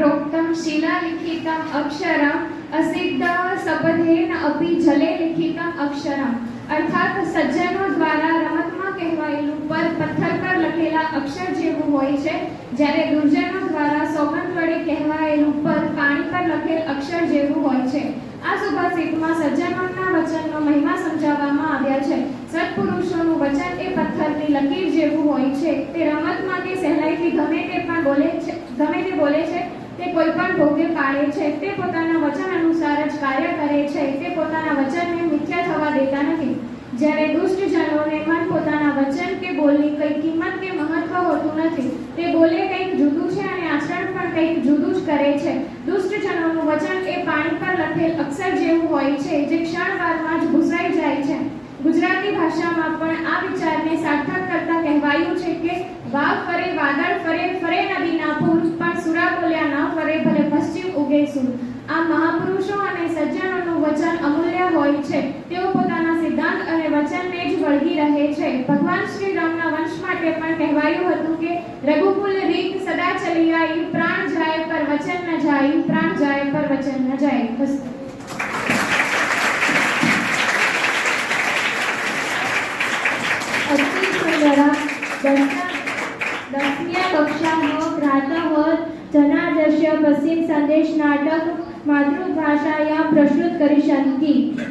પ્રોક્તમ શિલાલિખિતમ અક્ષરમ અસિદ્ધ સપધેન અપી જલે લિખિતમ અક્ષરમ અર્થાત સજ્જનો દ્વારા રમતમાં કહેવાયેલું પર પથ્થર પર લખેલા અક્ષર જેવું હોય છે જ્યારે દુર્જનો દ્વારા સોગંદ વડે કહેવાયેલું પર પાણી પર લખેલ અક્ષર જેવું હોય છે. આ સુભાષિતમાં સજ્જનોના વચનનો મહિમા સમજાવવામાં આવ્યા છે. સત્પુરુષોનું વચન એ પથ્થરની લકીર જેવું હોય છે. તે રમતમાં કે સહેલાઈથી ગમે તે પણ બોલે છે. ગમે તે બોલે છે, તે કોઈ પણ ભોગે પાડે છે, તે પોતાના વચન અનુસાર જ કાર્ય કરે છે, તે પોતાના વચનને મિથ્યા થવા દેતા નથી. જ્યારે દુષ્ટ જનોને મન પોતાના વચન કે બોલની કંઈ કિંમત કે મહત્વ હોતું નથી, તે બોલે કંઈક જુદું છે અને આચરણ પણ કંઈક જુદું જ કરે છે. દુષ્ટ જનોનું વચન એ પાણી પર લખેલ અક્ષર જેવું હોય છે, જે ક્ષણવારમાં જ ભૂસાઈ જાય છે. ગુજરાતી ભાષામાં પણ આ વિચારને સાર્થક કરતા કહેવાયું છે કે, વાવ ફરે, વાદળ ફરે ફરે નદીના પૂર પણ સુરા બોલ્યા ન ફરે ભલે પશ્ચિમ આ મહાપુરુષો અને સજ્જનોનું વચન અમૂલ્ય હોય છે. તેઓ પોતાના સિદ્ધાંત અને વચનને જ વળગી રહે છે. ભગવાન શ્રી રામના વંશ માટે પણ કહેવાયું હતું કે, રઘુકુલ રીત સદા ચલી આવી પ્રાણ જાય પર વચન ન જાય, પ્રાણ જાય પર વચન ન જાય. અતિ સુંદરા દસમ્ય કક્ષાનો ગ્રાતઃ જનાદર્શ્ય પ્રસિદ્ધ સંદેશ નાટક માતૃભાષાયા પ્રસ્તુત કરી નાટક છે.